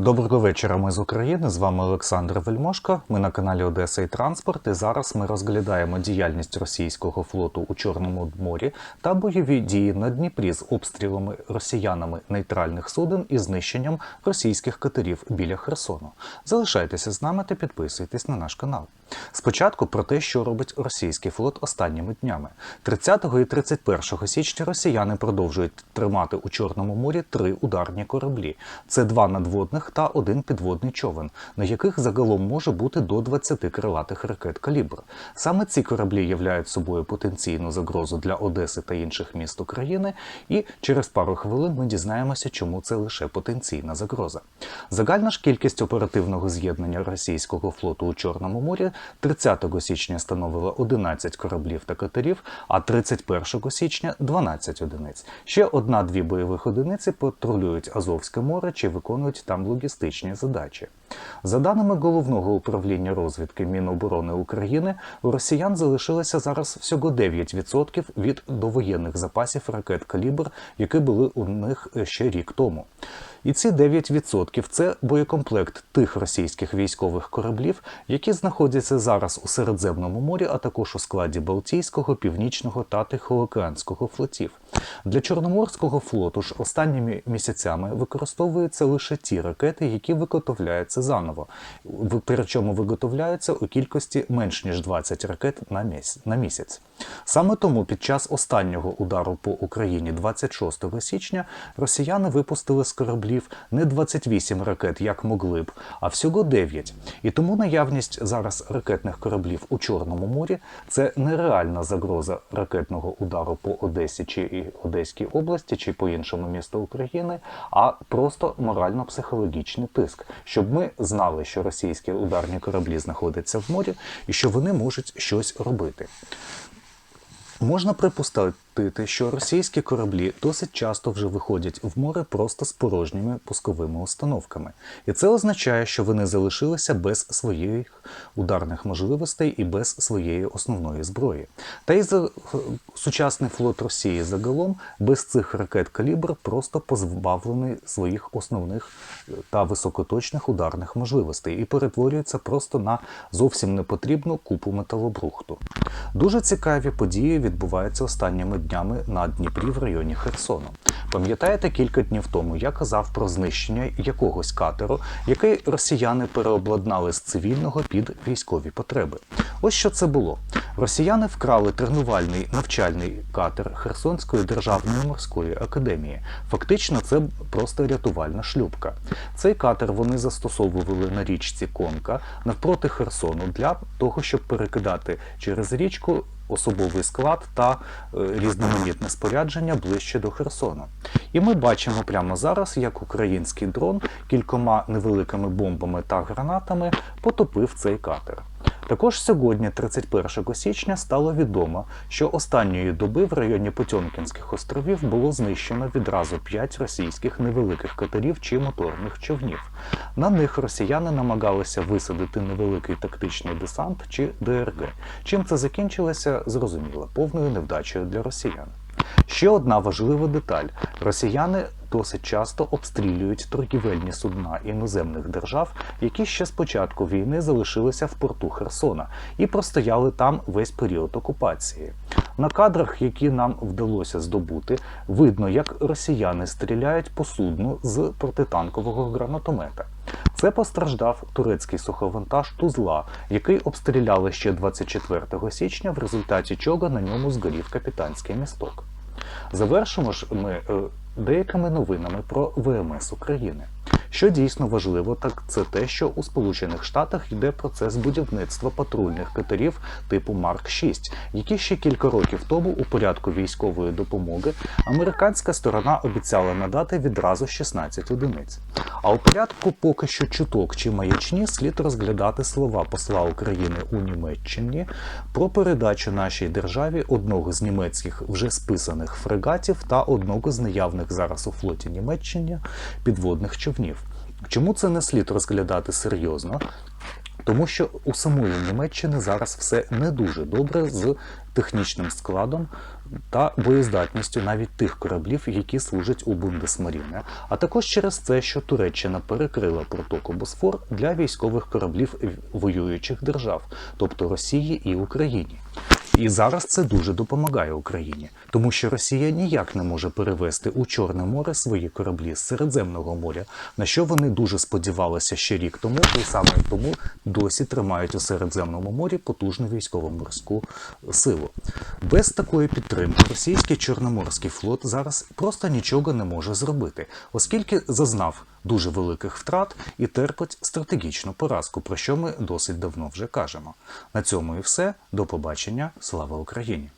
Доброго вечора, ми з України. З вами Олександр Вельмошко. Ми на каналі Одеса і Транспорт. І зараз ми розглядаємо діяльність російського флоту у Чорному морі та бойові дії на Дніпрі з обстрілами росіянами нейтральних суден і знищенням російських катерів біля Херсону. Залишайтеся з нами та підписуйтесь на наш канал. Спочатку про те, що робить російський флот останніми днями. 30 і 31 січня росіяни продовжують тримати у Чорному морі три ударні кораблі. Це два надводних та один підводний човен, на яких загалом може бути до 20 крилатих ракет калібр. Саме ці кораблі являють собою потенційну загрозу для Одеси та інших міст України, і через пару хвилин ми дізнаємося, чому це лише потенційна загроза. Загальна ж кількість оперативного з'єднання російського флоту у Чорному морі 30 січня становила 11 кораблів та катерів, а 31 січня 12 одиниць. Ще одна-дві бойових одиниці патрулюють Азовське море чи виконують там логістичні задачі. За даними головного управління розвідки Міноборони України, у росіян залишилося зараз всього 9% від довоєнних запасів ракет калібр, які були у них ще рік тому. І ці 9% – це боєкомплект тих російських військових кораблів, які знаходяться зараз у Середземному морі, а також у складі Балтійського, Північного та Тихоокеанського флотів. Для Чорноморського флоту ж останніми місяцями використовуються лише ті ракети, які виготовляються заново. В- Причому виготовляються у кількості менш ніж 20 ракет на місяць. Саме тому під час останнього удару по Україні 26 січня росіяни випустили з кораблів не 28 ракет, як могли б, а всього 9. І тому наявність зараз ракетних кораблів у Чорному морі це нереальна загроза ракетного удару по Одесі чи Одеській області, чи по іншому місту України, а просто морально-психологічний тиск, щоб ми знали, що російські ударні кораблі знаходяться в морі і що вони можуть щось робити. Можна припустити, що російські кораблі досить часто вже виходять в море просто з порожніми пусковими установками. І це означає, що вони залишилися без своїх ударних можливостей і без своєї основної зброї. Та й за сучасний флот Росії загалом без цих ракет калібр просто позбавлений своїх основних е, та високоточних ударних можливостей і перетворюється просто на зовсім непотрібну купу металобрухту. Дуже цікаві події відбуваються останніми днями на Дніпрі в районі Херсону. Пам'ятаєте, кілька днів тому я казав про знищення якогось катеру, який росіяни переобладнали з цивільного під військові потреби. Ось що це було. Росіяни вкрали тренувальний навчальний катер Херсонської державної морської академії. Фактично, це просто рятувальна шлюпка. Цей катер вони застосовували на річці Конка навпроти Херсону для того, щоб перекидати через річку особовий склад та е, різноманітне спорядження ближче до Херсону. І ми бачимо прямо зараз, як український дрон кількома невеликими бомбами та гранатами потопив цей катер. Також сьогодні, 31 січня, стало відомо, що останньої доби в районі Потьомкінських островів було знищено відразу 5 російських невеликих катерів чи моторних човнів. На них росіяни намагалися висадити невеликий тактичний десант чи ДРГ. Чим це закінчилося, зрозуміло, повною невдачею для росіян. Ще одна важлива деталь: росіяни досить часто обстрілюють торгівельні судна іноземних держав, які ще з початку війни залишилися в порту Херсона і простояли там весь період окупації. На кадрах, які нам вдалося здобути, видно, як росіяни стріляють по судну з протитанкового гранатомета. Це постраждав турецький суховантаж Тузла, який обстріляли ще 24 січня, в результаті чого на ньому згорів капітанський місток. Завершимо ж ми е, деякими новинами про ВМС України. Що дійсно важливо, так це те, що у Сполучених Штатах йде процес будівництва патрульних катерів типу Марк 6, які ще кілька років тому у порядку військової допомоги американська сторона обіцяла надати відразу 16 одиниць. А у порядку поки що чуток чи маячні слід розглядати слова посла України у Німеччині про передачу нашій державі одного з німецьких вже списаних фрегатів та одного з наявних зараз у флоті Німеччини підводних човнів. Чому це не слід розглядати серйозно? Тому що у самої Німеччини зараз все не дуже добре з технічним складом та боєздатністю навіть тих кораблів, які служать у Бундесмаріне, а також через те, що Туреччина перекрила протоку Босфор для військових кораблів воюючих держав, тобто Росії і Україні. І зараз це дуже допомагає Україні, тому що Росія ніяк не може перевести у Чорне море свої кораблі з Середземного моря, на що вони дуже сподівалися ще рік тому, і саме тому досі тримають у Середземному морі потужну військово-морську силу. Без такої підтримки російський Чорноморський флот зараз просто нічого не може зробити, оскільки зазнав дуже великих втрат і терпить стратегічну поразку, про що ми досить давно вже кажемо. На цьому і все. До побачення. Слава Україні!